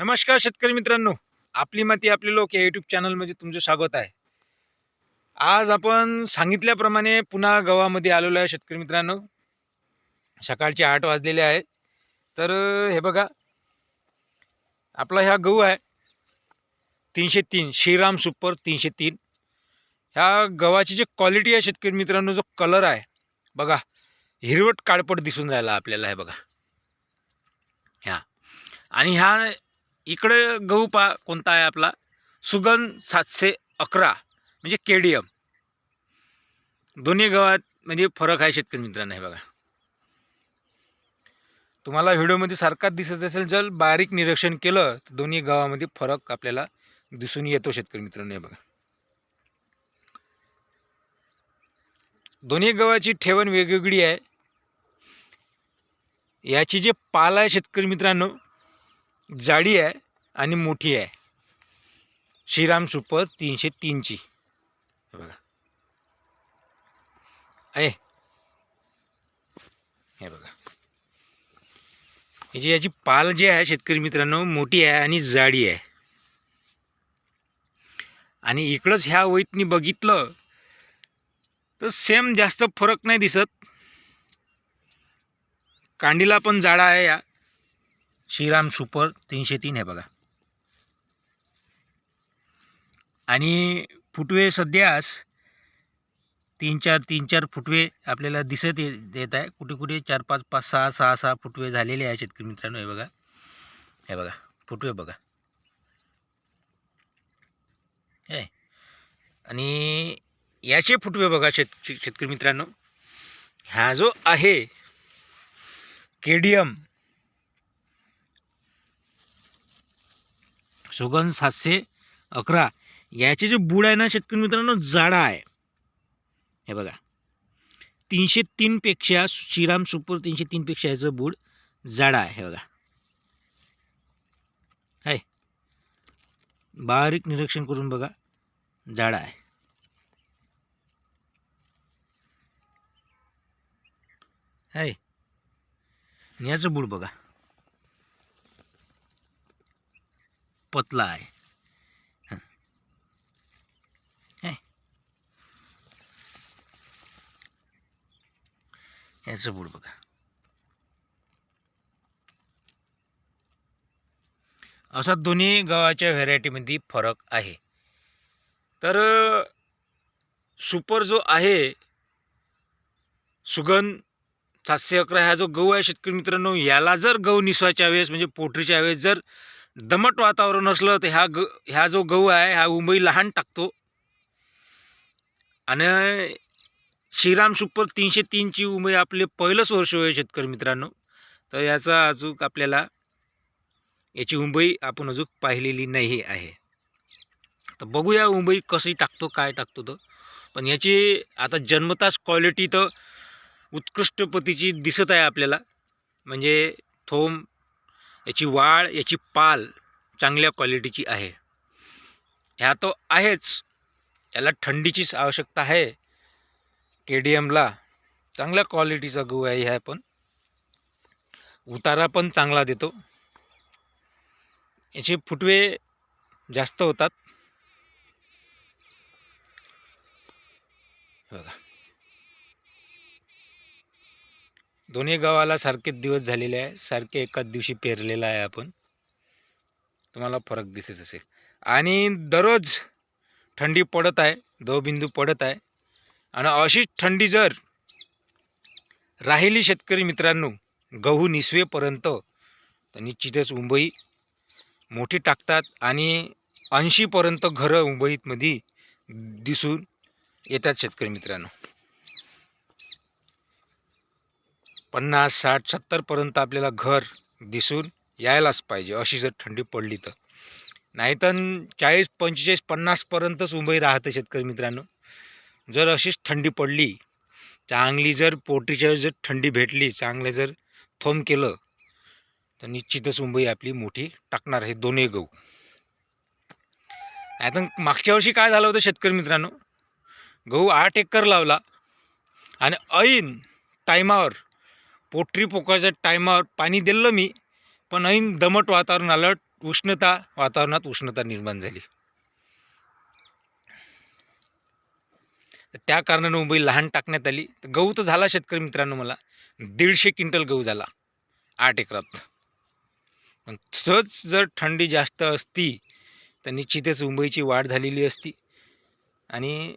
नमस्कार शेतकरी मित्रांनो. आपली माती आपले लोक या यूट्यूब चॅनलमध्ये तुमचं स्वागत आहे. आज आपण सांगितल्याप्रमाणे पुन्हा गव्हामध्ये आलेलो आहे शेतकरी मित्रांनो. सकाळचे आठ वाजलेले आहे तर हे बघा. आपला ह्या गहू आहे. तीनशे तीन श्रीराम सुपर तीनशे तीन. ह्या गव्हाची जी क्वालिटी आहे शेतकरी मित्रांनो जो कलर आहे बघा. हिरवट काळपट दिसून राहिला आपल्याला हे बघा. ह्या. आणि ह्या इकडे गहू पा कोणता आहे आपला? सुगंध सातशे अकरा म्हणजे के डी एम दोन्ही गव्हात म्हणजे फरक आहे शेतकरी मित्रांनो हे बघा. तुम्हाला व्हिडिओमध्ये सारखाच दिसत असेल जर बारीक निरीक्षण केलं तर दोन्ही गव्हामध्ये फरक आपल्याला दिसून येतो शेतकरी मित्रांनो हे बघा. दोन्ही गव्हाची ठेवण वेगवेगळी आहे. याची जे पाल आहे शेतकरी मित्रांनो जाडी आहे आणि मोठी आहे. श्रीराम सुपर तीनशे तीनची. बघा. आहे हे बघा. याची याची पाल जी आहे शेतकरी मित्रांनो मोठी आहे आणि जाडी आहे. आणि इकडंच ह्या वहीतनी बघितलं तर सेम जास्त फरक नाही दिसत. कांडीला पण जाडा आहे या. श्रीराम सुपर तीनशे तीन आहे बघा. आणि फुटवे सध्यास तीन चार तीन चार फुटवे आपल्याला दिसत येत आहे. कुठे कुठे चार पाच पाच सहा सहा सहा फुटवे झालेले आहे शेतकरी मित्रांनो हे बघा. हे बघा फुटवे बघा. हे. आणि याचे फुटवे बघा शेत शेतकरी मित्रांनो. हा जो आहे के डी एम सुगंध सातशे अकरा. याचे जे बूड आहे ना शेतकरी मित्रांनो जाडा आहे. हे बघा. तीनशे तीनपेक्षा श्रीराम सुपर तीनशे तीनपेक्षा याचं बूड जाडा आहे हे बघा. आहे बारीक निरीक्षण करून बघा. जाडा आहे. आहे याचं बूड बघा. पतला आहे. याचं बूड बघा. असा दोन्ही गव्हाच्या व्हेरायटीमध्ये फरक आहे. तर सुपर जो आहे सुगंध सातशे अकरा ह्या जो गहू आहे शेतकरी मित्रांनो याला जर गहू निसवायच्या वेळेस म्हणजे पोटरीच्या वेळेस जर दमट वातावरण असलं तर ह्या ग ह्या जो गहू आहे हा उंबई लहान टाकतो. आणि श्रीराम सुपर तीनशे तीनची उंबई आपले पहिलंच वर्ष होय शेतकरी मित्रांनो. तर याचा अजून आपल्याला याची उंबई आपण अजून पाहिलेली नाही आहे. तर बघूया उंबई कशी टाकतो काय टाकतो तर पण याची आता जन्मताच क्वालिटी तर उत्कृष्ट पतीची दिसत आहे आपल्याला. म्हणजे थोम याची वाळ याची पाल चांगल्या क्वालिटीची आहे. ह्या तो आहेच. याला थंडीचीच आवश्यकता आहे. के डी एमला चांगल्या क्वालिटीचा गहू आहे ह्या पण. उतारा पण चांगला देतो. याचे फुटवे जास्त होतात. बघा. दोन्ही गावाला सारखेच दिवस झालेले आहे. सारखे एकाच दिवशी पेरलेला आहे आपण. तुम्हाला फरक दिसत असेल आणि दररोज थंडी पडत आहे. दवबिंदू पडत आहे. आणि अशीच थंडी जर राहिली शेतकरी मित्रांनो गहू निसवेपर्यंत तर निश्चितच मुंबई मोठी टाकतात आणि ऐंशीपर्यंत घरं मुंबईतमध्ये दिसून येतात शेतकरी मित्रांनो. पन्नास साठ सत्तरपर्यंत आपल्याला घर दिसून यायलाच पाहिजे अशी जर थंडी पडली तर. नाहीतर चाळीस पंचेचाळीस पन्नासपर्यंतच मुंबई राहते शेतकरी मित्रांनो. जर अशीच थंडी पडली चांगली जर पोटरीच्या जर थंडी भेटली चांगलं जर थोंब केलं तर निश्चितच मुंबई आपली मोठी टाकणार आहे दोन्ही गहू. आता मागच्या वर्षी काय झालं होतं शेतकरी मित्रांनो? गहू आठ एकर लावला आणि ऐन टायमावर पोट्री पोकायच्या टायमावर पाणी दिलं मी पण ऐन दमट वातावरण आलं उष्णता वातावरणात उष्णता निर्माण झाली. त्या कारणानं मुंबई लहान टाकण्यात आली. तर गहू तर झाला शेतकरी मित्रांनो मला. दीडशे क्विंटल गहू झाला. आठ एकरात. पण तोच जर थंडी जास्त असती तर निश्चितच मुंबईची वाढ झालेली असती आणि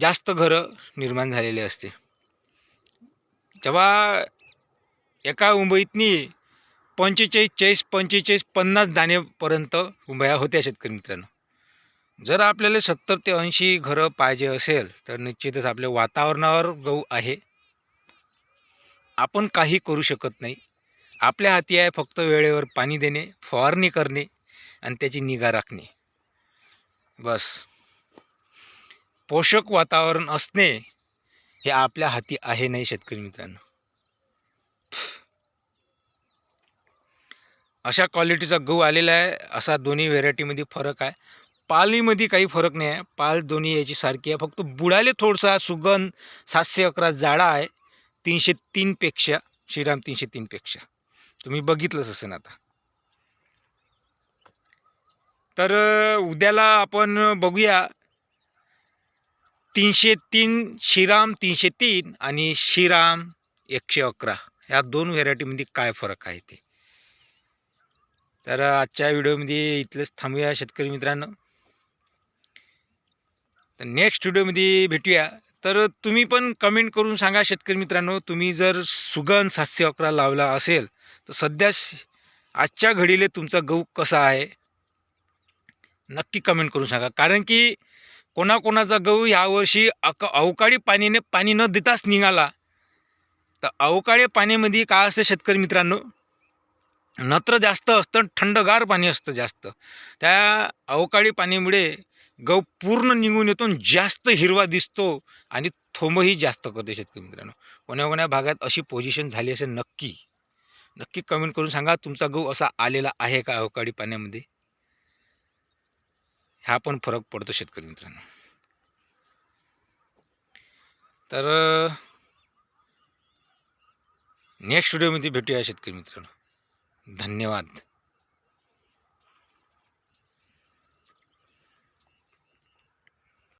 जास्त घरं निर्माण झालेले असते. जेव्हा एका उंबईतनी पंचेचाळीस चाळीस पंचेचाळीस पन्नास दाण्यापर्यंत उंबया होत्या शेतकरी मित्रांनो. जर आपल्याला सत्तर ते ऐंशी घरं पाहिजे असेल तर निश्चितच आपल्या वातावरणावर गहू आहे. आपण काही करू शकत नाही. आपल्या हाती आहे फक्त वेळेवर पाणी देणे फवारणी करणे आणि त्याची निगा राखणे. बस. पोषक वातावरण असणे हे आपल्या हाती आहे नाही शेतकरी मित्रांनो. अशा क्वालिटीचा गहू आलेला आहे. असा दोन्ही व्हेरायटीमध्ये फरक आहे. पालीमध्ये काही फरक नाही आहे. पाल दोन्ही याची सारखी आहे. फक्त बुडाले थोडसा सुगंध सातशे अकरा जाडा आहे. तीनशे तीनपेक्षा श्रीराम तीनशे तीनपेक्षा तुम्ही बघितलंच असेल आता. तर उद्याला आपण बघूया. तीनशे तीन श्रीराम तीनशे तीन आणि श्रीराम एकशे अकरा. ह्या दोन व्हेरायटीमध्ये काय फरक आहे ते? तर आजच्या व्हिडिओमध्ये इथलेच थांबूया शेतकरी मित्रांनो. तर नेक्स्ट व्हिडिओमध्ये भेटूया. तर तुम्ही पण कमेंट करून सांगा शेतकरी मित्रांनो तुम्ही जर सुगंध सातशे अकरा लावला असेल तर सध्या श- आजच्या घडीले तुमचा गहू कसा आहे? नक्की कमेंट करून सांगा. कारण की कोणाकोणाचा गहू यावर्षी अक अवकाळी पाणीने पाणी न देताच निघाला. तर अवकाळी पाण्यामध्ये काय असतं शेतकरी मित्रांनो? नत्र जास्त असतं थंडगार पाणी असतं जास्त. त्या अवकाळी पाण्यामुळे गहू पूर्ण निघून येतो आणि जास्त हिरवा दिसतो आणि थोंबही जास्त करते शेतकरी मित्रांनो. कोण्या कोण्या भागात अशी पोझिशन झाली असेल नक्की नक्की कमेंट करून सांगा. तुमचा गहू असा आलेला आहे का अवकाळी पाण्यामध्ये? हा पण फरक पडतो शेतकरी मित्रांनो. तर नेक्स्ट व्हिडिओमध्ये भेटूया शेतकरी मित्रांनो. धन्यवाद.